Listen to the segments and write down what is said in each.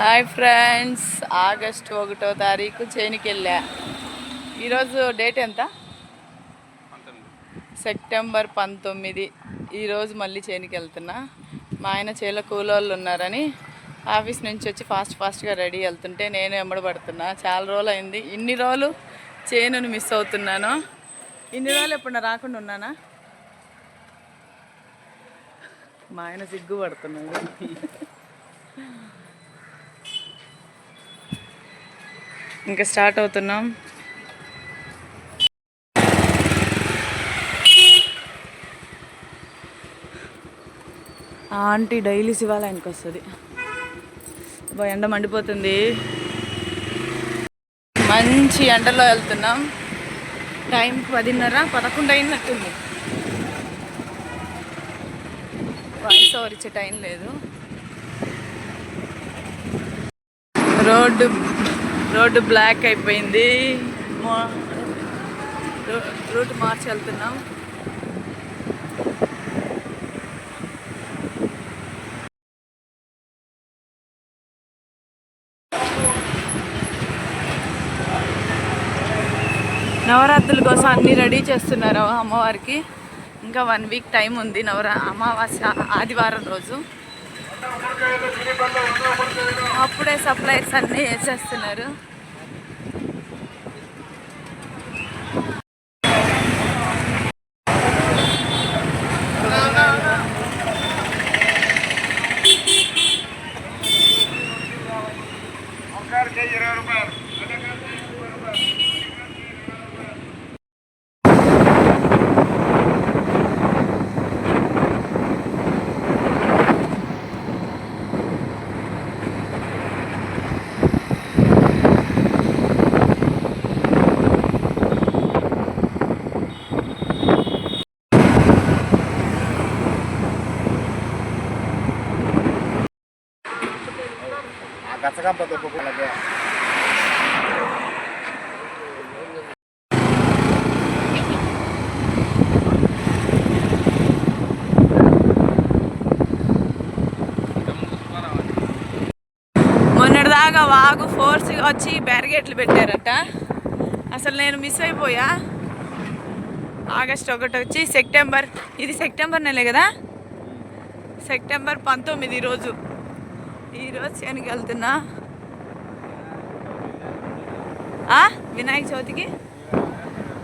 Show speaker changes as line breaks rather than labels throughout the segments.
Hi friends. August ఒకటో తారీఖు చేనికి వెళ్ళా ఈరోజు డేట్ ఎంత? సెప్టెంబర్ పంతొమ్మిది. ఈరోజు మళ్ళీ చేనికి వెళ్తున్నా మా ఆయన చేలో కూలోళ్ళు ఉన్నారని ఆఫీస్ నుంచి వచ్చి ఫాస్ట్ ఫాస్ట్గా రెడీ వెళ్తుంటే నేను వెంబడబడుతున్నా చాలా రోజులు అయింది ఇన్ని రోజులు చేనుని మిస్ అవుతున్నాను. ఇన్ని రోజులు ఎప్పుడు రాకుండా ఉన్నానా? మా ఆయన సిగ్గుపడుతున్నాడు. ఇంకా స్టార్ట్ అవుతున్నాం. ఆంటీ డైలీ శివాలయానికి వస్తుంది. బా ఎండ మండిపోతుంది. మంచి ఎండలో వెళ్తున్నాం. టైం పదిన్నర పదకొండు అయినట్టుంది. వాయిస్ ఓవర్ ఇచ్చే టైం లేదు. రోడ్డు రోడ్డు బ్లాక్ అయిపోయింది. మా- రో- రూట్ మార్చి వెళ్తున్నాం. నవరాత్రుల కోసం అన్ని రెడీ చేస్తున్నారు అమ్మవారికి. ఇంకా వన్ వీక్ టైం ఉంది నవరా అమావాస్య ఆదివారం రోజు. అప్పుడే సప్లైస్ అన్నీ వేసేస్తున్నారు వచ్చి బ్యారిగేట్లు పెట్టారట. అసలు నేను మిస్ అయిపోయా. ఆగస్ట్ ఒకటి వచ్చి సెప్టెంబర్ ఇది సెప్టెంబర్ నెలే కదా? సెప్టెంబర్ పంతొమ్మిది ఈరోజు ఈరోజు చేనికి వెళ్తున్నా. వినాయక చవితికి?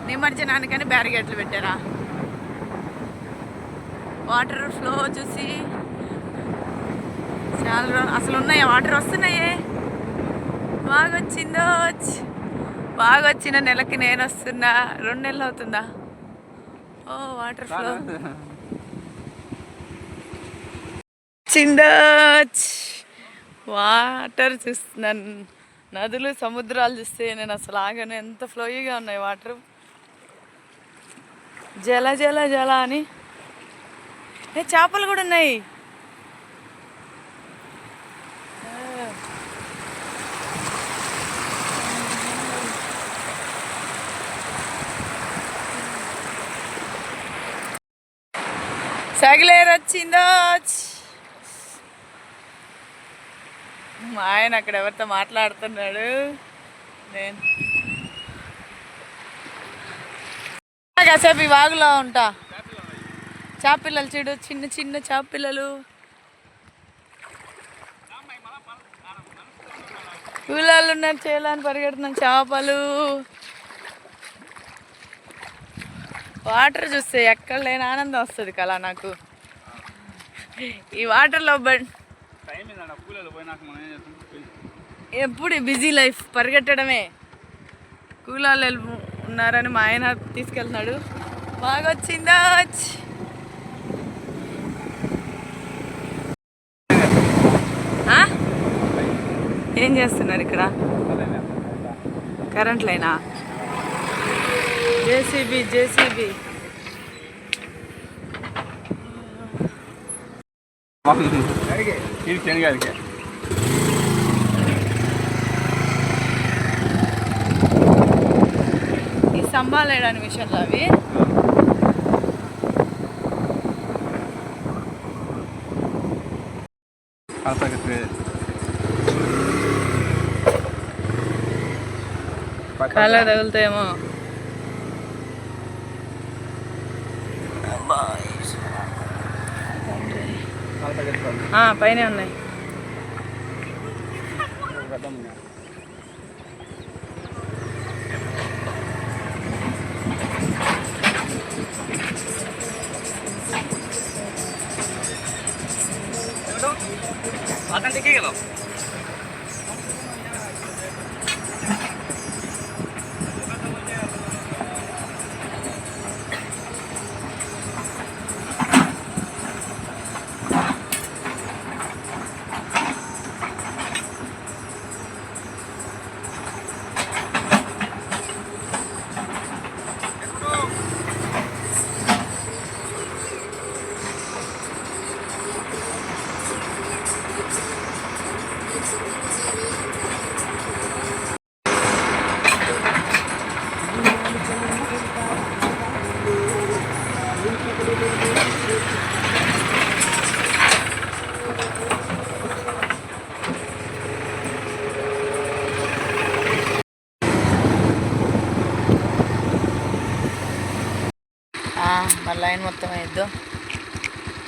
నిమజ్జనానికని బ్యారిగేట్లు పెట్టారా? వాటర్ ఫ్లో చూసి. చాలా అసలు ఉన్నాయా? వాటర్ వస్తున్నాయే? బాగా వచ్చిందో బాగా వచ్చిన నెలకి నేను వస్తున్నా రెండు నెలలు అవుతుందా? ఓ వాటర్ ఫ్లో. వచ్చిందో వాటర్ చూస్తున్నాను నదులు సముద్రాలు చూస్తే నేను అసలు ఆగను. ఎంత ఫ్లోయిగా ఉన్నాయి వాటర్. జల జల జల అని. చేపలు కూడా ఉన్నాయి. సగిలేరు వచ్చిందో? మా ఆయన అక్కడ ఎవరితో మాట్లాడుతున్నాడు? నేను. కాసేపు ఈ వాగులో ఉంటా. చేపపిల్లలు చూడు చిన్న చిన్న చేపపిల్లలు పిల్లలు. ఉన్నారు చేయాలని పరిగెడుతున్నాం చేపలు. వాటర్ చూస్తే ఎక్కడ లేని ఆనందం వస్తుంది కలా నాకు. ఈ వాటర్లో బడ్ ఎప్పుడు బిజీ లైఫ్ పరిగెట్టడమే. కూలాలు వెళ్ళి ఉన్నారని మా ఆయన తీసుకెళ్తున్నాడు. బాగా వచ్చిందా. ఆ? ఏం చేస్తున్నారు ఇక్కడ? కరెంట్ లైనా జేసీబీ జేసీబీ. ఈ స్తంభాలు వేయడానికి విషయంలో అవి. కళ్ళ తగులుతాయేమో. ఆ, పైనే ఉన్నాయి మా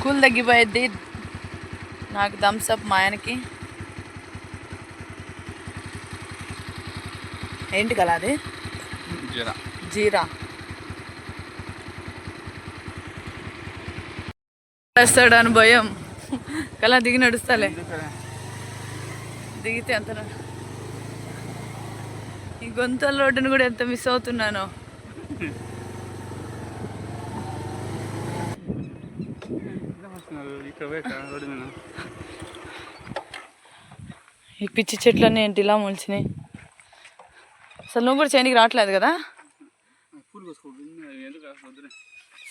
కూల్ తగ్గిపోయిద్ది నాకు థమ్స్ అప్ మా ఆయనకి. ఏంటి కదా అది?
జీరా.
జీరా. వేస్తాడు అని భయం. కలా దిగి నడుస్తాలే. దిగితే ఎంత ఈ గొంతల రోడ్డును కూడా ఎంత మిస్ అవుతున్నానో
ఇక్కడ పోయి ఇక్కడ రోడ్డు మీద
ఈ పిచ్చి చెట్లన్నీ ఏంటి ఇలా మొలిచినాయి? అసలు నువ్వు కూడా చేయనికి రావట్లేదు కదా?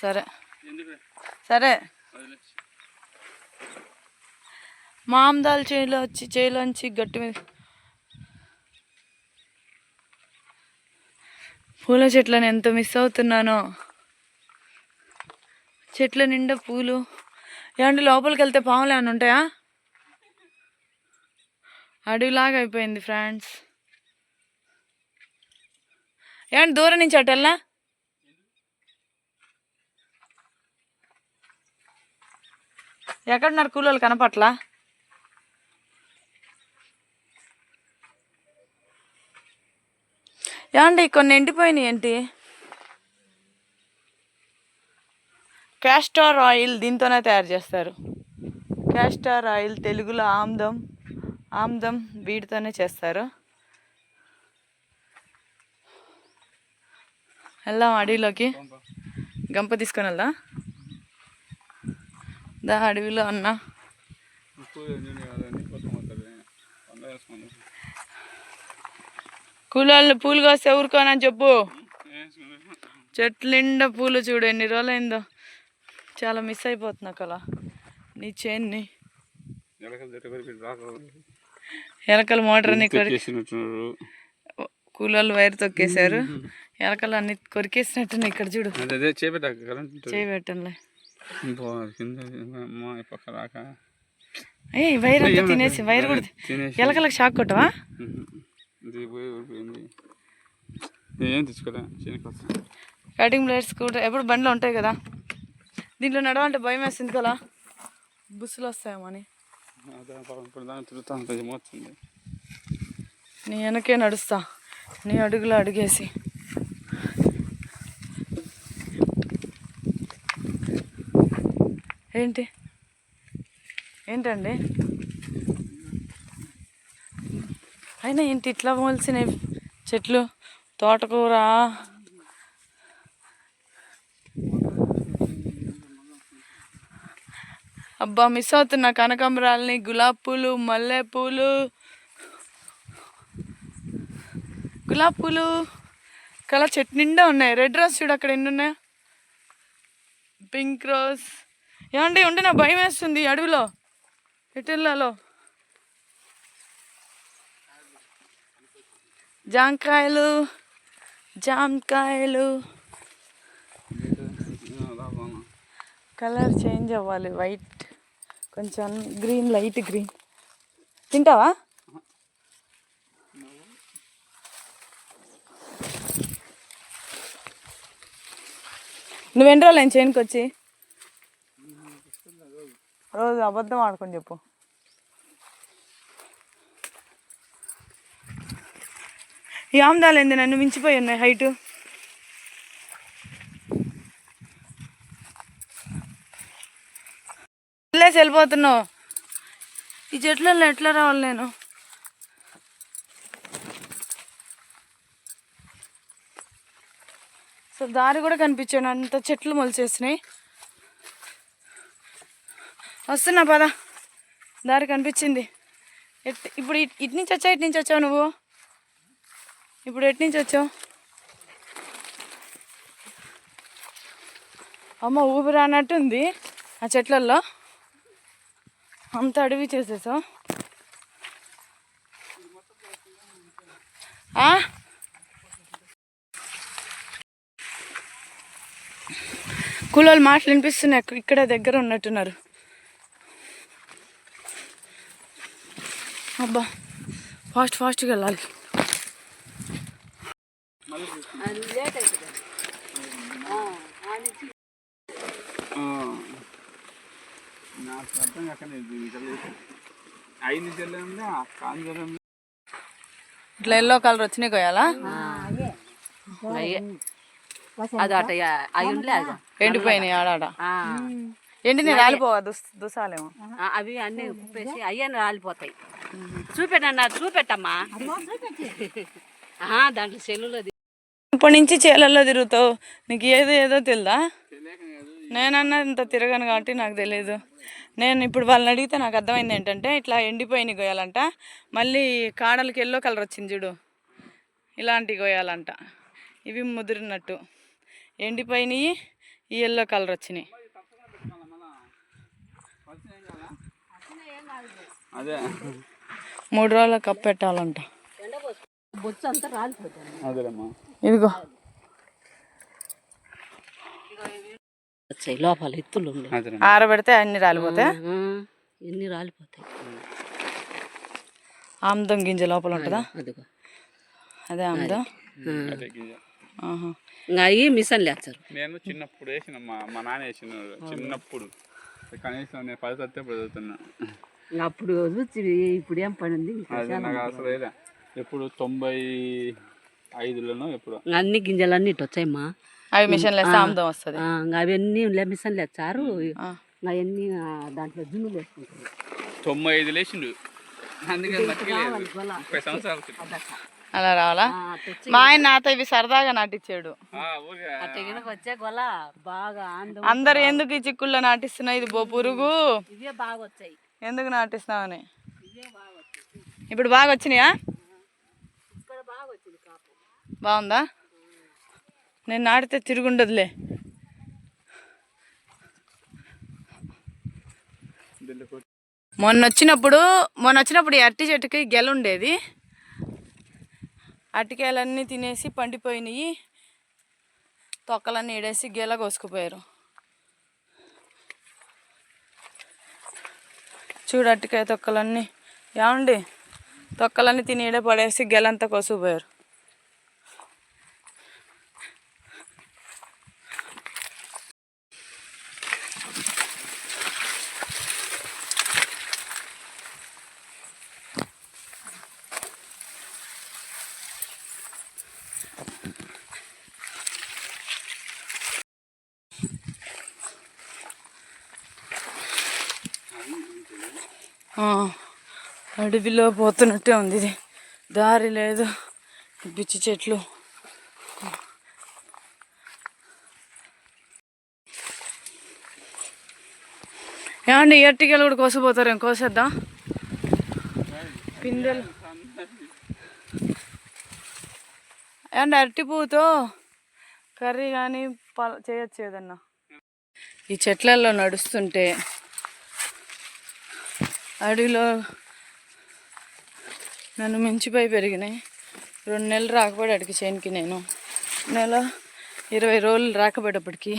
సరే. సరే. మామదాలు చేలో వచ్చి చేలోంచి గట్టి మీద. పూల చెట్లను ఎంత మిస్ అవుతున్నానో. చెట్ల నిండా పూలు. ఏమంటే లోపలికి వెళ్తే పాములు ఏమైనా ఉంటాయా? అడవిలాగా అయిపోయింది ఫ్రెండ్స్. ఏమంటే దూరం నుంచి అటు వెళ్ళా ఎక్కడున్నారు కూలోళ్ళు కనపట్లా? ఏమండి కొన్ని ఎండిపోయినాయి ఏంటి? క్యాస్టార్ ఆయిల్ దీంతోనే తయారు చేస్తారు. క్యాస్టార్ ఆయిల్ తెలుగులో ఆమ్దం ఆమ్దం వీటితోనే చేస్తారు. వెళ్దాం అడవిలోకి. గంప తీసుకొని వెళ్దాం. దా అడవిలో అన్న. కూలోళ్ళు పూలు కోస్తే ఊరుకోనని చెప్పు.
వేసుకుంది
చెట్ల నిండా పూలు చూడు ఎన్ని రోజులైందో. చాలా మిస్ అయిపోతున్నా కల నీ చేన్ని
ఎలకలు
కొరికి
చేసినట్టున్నారు
కూలోళ్ళు వైర్ తొక్కేశారు. ఎలకలు అన్ని కొరికేసినట్టు ఇక్కడ చూడు.
అదే అదే చేపెట్టాక కరెంట్ ఉంటుంది.
చేయి పెట్టంలే
పో, కింద అమ్మ ఈ పక్క రాక.
ఏ వైర్ అంతా తినేసి వైర్ కూడా ఎలకలకు షాక్ కొట్టవా? కటింగ్ బ్లేడ్స్ కూడా ఎప్పుడు బండ్లు ఉంటాయి కదా? దీంట్లో నడవాలంటే భయం వేస్తుంది కదా. బుస్సులు వస్తాయేమో అని
అదే పాపం ఇప్పుడు దాన్ని తిరుగుతా అంత ఏమవుతుంది?
నీ వెనకే నడుస్తా. నీ అడుగులో అడుగేసి. ఏంటి? ఏంటండి? అయినా ఏంటి ఇట్లా మోల్సినవి? చెట్లు తోటకూర అబ్బా మిస్ అవుతున్నా కనకాంబరాలని గులాబీ పూలు మల్లె పూలు గులాబ్ పూలు కలర్ చెట్టు నిండా ఉన్నాయి. రెడ్ రోజ్ చూడు అక్కడ ఎన్ని ఉన్నాయా? పింక్ రోజ్ ఏమండి ఉంటే నా భయం వేస్తుంది అడవిలో. ఎటు వెళ్ళాలో జాంకాయలు. జామకాయలు కలర్ చేంజ్ అవ్వాలి. వైట్ కొంచెం గ్రీన్ లైట్ గ్రీన్. తింటావా? నువ్వు ఎన్ని రోజులు నేను చేయనికి వచ్చి? రోజు అబద్ధం ఆడుకొని చెప్పు. ఈ ఆమ్దాలు ఏంది నన్ను మించిపోయి ఉన్నాయి హైటు? వదిలేసి వెళ్ళిపోతున్నావు? ఈ చెట్లలో ఎట్లా రావాలి నేను? సో దారి కూడా కనిపించాడు అంత చెట్లు మొలిచేసినాయి. వస్తున్నా పద. దారి కనిపించింది. ఎట్ ఇప్పుడు ఇటు నుంచి వచ్చావు ఇటు నుంచి వచ్చావు నువ్వు? ఇప్పుడు ఎటు నుంచి వచ్చావు? అమ్మ ఊపిరి అన్నట్టుంది ఆ చెట్లల్లో. అంత అడవి చేసేసావు ఆ? కూలోళ్ళు మాటలు వినిపిస్తున్నాయి ఇక్కడే దగ్గర ఉన్నట్టున్నారు అబ్బా ఫాస్ట్ ఫాస్ట్గా వెళ్ళాలి
ఆ. నాకు అర్థం కాక ఐదు చెల్లెందా
ఇట్లా ఎల్లో కలర్ వచ్చినాయి కొయ్యాలా?
అది అట అవి
ఎండిపోయినాయి ఆడాడ
ఆ,
ఎండిని రాలిపోవా దుస్ దుసాలేమో.
అవి అన్ని కుప్పేసి అయ్యని రాలిపోతాయి. చూపెట్టన్నా చూపెట్టమ్మా. దాంట్లో సెల్లులో
ఇప్పటి నుంచి చేలల్లో తిరుగుతావు. నీకు ఏదో ఏదో తెలుదా? నేనన్నా ఇంత తిరగను కాబట్టి నాకు తెలియదు నేను ఇప్పుడు వాళ్ళని అడిగితే నాకు అర్థమైంది ఏంటంటే ఇట్లా ఎండిపోయినవి కొయ్యాలంట మళ్ళీ కాడలకి ఎల్లో కలర్ వచ్చింది చూడు. ఇలాంటివి కొయ్యాలంట ఇవి ముదిరినట్టు. ఎండిపోయినవి ఈ ఎల్లో కలర్ వచ్చినాయి.
అదే.
మూడు రోజులు కప్పు పెట్టాలంట.
బొచ్చు అంతా రాలిపోతాయి
అదేలేమ్మా.
ఇదిగో.
వచ్చాయి. లోపల ఎత్తులు
ఆరబెడితే అన్ని రాలిపోతాయి?
ఎన్ని రాలిపోతాయి?
ఆముదం గింజ లోపల ఉంటుందా?
అదిగో.
అదే ఆముదం?
అదే. గింజ.
ఆహా.
ఇంకా అవి మిషన్ లేస్తారు
నేను చిన్నప్పుడు వేసిన మా మా నాన్న వేసిన చిన్నప్పుడు. కనీసం నేను పది సత్తే చదువుతున్నా.
అప్పుడు ఇప్పుడు ఏం పని ఉంది?
అసలు ఎప్పుడు తొంభై ఐదులోనో ఎప్పుడు.
అన్ని గింజలు ఇటు వచ్చాయమ్మా.
అవి మిషన్లు వేస్తే ఆముదం వస్తుంది.
అవన్నీ లే- మిషన్ లేచారు అవన్నీ దాంట్లో జున్నులు వేసుకుంటారు.
తొంభై ఐదు లేచిండు.
అలా రావాలా? మా ఆయన నాతో ఇవి సరదాగా నాటించాడు అందరు ఎందుకు ఈ చిక్కుల్లో నాటిస్తున్నా ఇది బో పురుగు.
ఇవే బాగా వచ్చాయి
ఎందుకు నాటిస్తున్నావని? ఇప్పుడు బాగా వచ్చినాయా
ఇక్కడ బాగా వచ్చింది కాపు.
బాగుందా? నేను నాటితే తిరుగుండదులే. మొన్న వచ్చినప్పుడు మొన్న వచ్చినప్పుడు ఈ అరటి చెట్టుకి గెల ఉండేది. అరటికాయలన్నీ తినేసి పండిపోయినాయి. తొక్కలన్నీ ఈడేసి గెల కోసుకుపోయారు. చూడు అరటికాయ తొక్కలన్నీ. ఏమండి? తొక్కలన్నీ తిని ఈడే పడేసి గెలంతా కోసుకుపోయారు. అడవిలో పోతున్నట్టే ఉంది ఇది. దారి లేదు. పిచ్చి చెట్లు. ఏమండి ఎట్టికెళ్ళి కూడా కోసిపోతారు ఏం? కోసేద్దాం? పిందెలు. ఏమండి అరటి పువ్వుతో కర్రీ కానీ ప చేయొచ్చు ఏదన్నా? ఈ చెట్లలో నడుస్తుంటే అడవిలో నన్ను మించిపోయి పెరిగినాయి. రెండు నెలలు రాకపోయి అడిగి చేనికి నేను. నెల ఇరవై రోజులు రాకపోయేటప్పటికి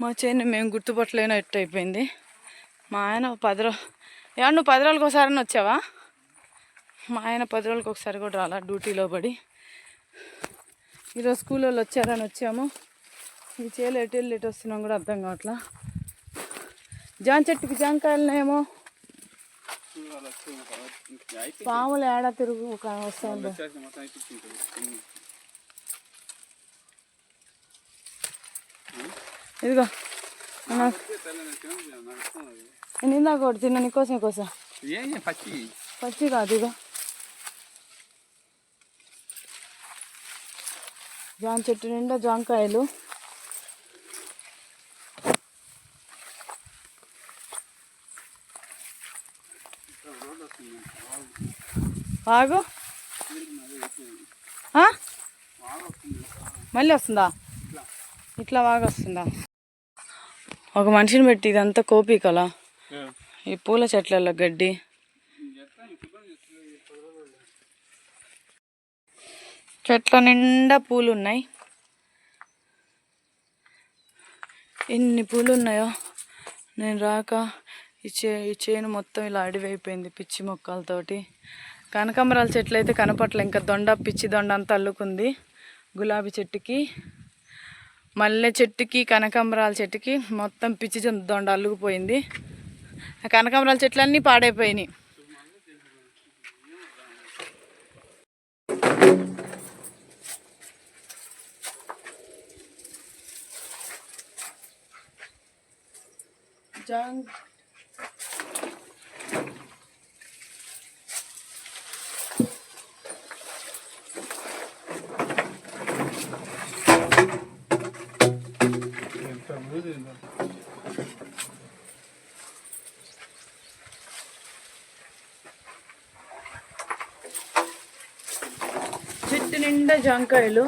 మా చేను మేము గుర్తుపట్టలేనట్టు అయిపోయింది. మా ఆయన పది రో ఏమన్నా నువ్వు పది రోజులకు ఒకసారి వచ్చావా? మా ఆయన పది రోజులకు ఒకసారి కూడా రాలా డ్యూటీలో పడి. ఈరోజు స్కూల్ వాళ్ళు వచ్చారని వచ్చాము. ఈ చేలు ఎటు వెళ్ళి ఎటు వస్తున్నాం కూడా అర్థం కావట్లా. జామ చెట్టుకి జామకాయలనేమో పాములు ఏడా తిరుగు ఒక వస్తుంది ఇదిగో నేను ఇందాక ఒకటి తిన్నా నీకోసం
కోసం పచ్చి
పచ్చి కాదు ఇదిగో. జామ చెట్టు నిండా జామకాయలు. ఆ? మళ్ళీ వస్తుందా? ఇట్లా బాగా వస్తుందా? ఒక మనిషిని పెట్టి ఇదంతా కోపికలా ఈ పూల చెట్లలో గడ్డి. చెట్ల నిండా పూలు ఉన్నాయి ఎన్ని పూలు ఉన్నాయో నేను రాక ఈ చే ఈ చేను మొత్తం ఇలా అడివైపోయింది పిచ్చి మొక్కలతోటి. కనకాంబరాల చెట్లు అయితే కనపట్ల ఇంకా దొండ పిచ్చి దొండ అంతా అల్లుకుంది. గులాబీ చెట్టుకి. మల్లె చెట్టుకి కనకాంబరాల చెట్టుకి మొత్తం పిచ్చి దొండ అల్లుకుపోయింది. ఆ కనకాంబరాల చెట్లన్నీ పాడైపోయినాయి. జాంగ్
ఎంత బూజు ఉందో.
చెట్టు నిండా జాంకాయలు.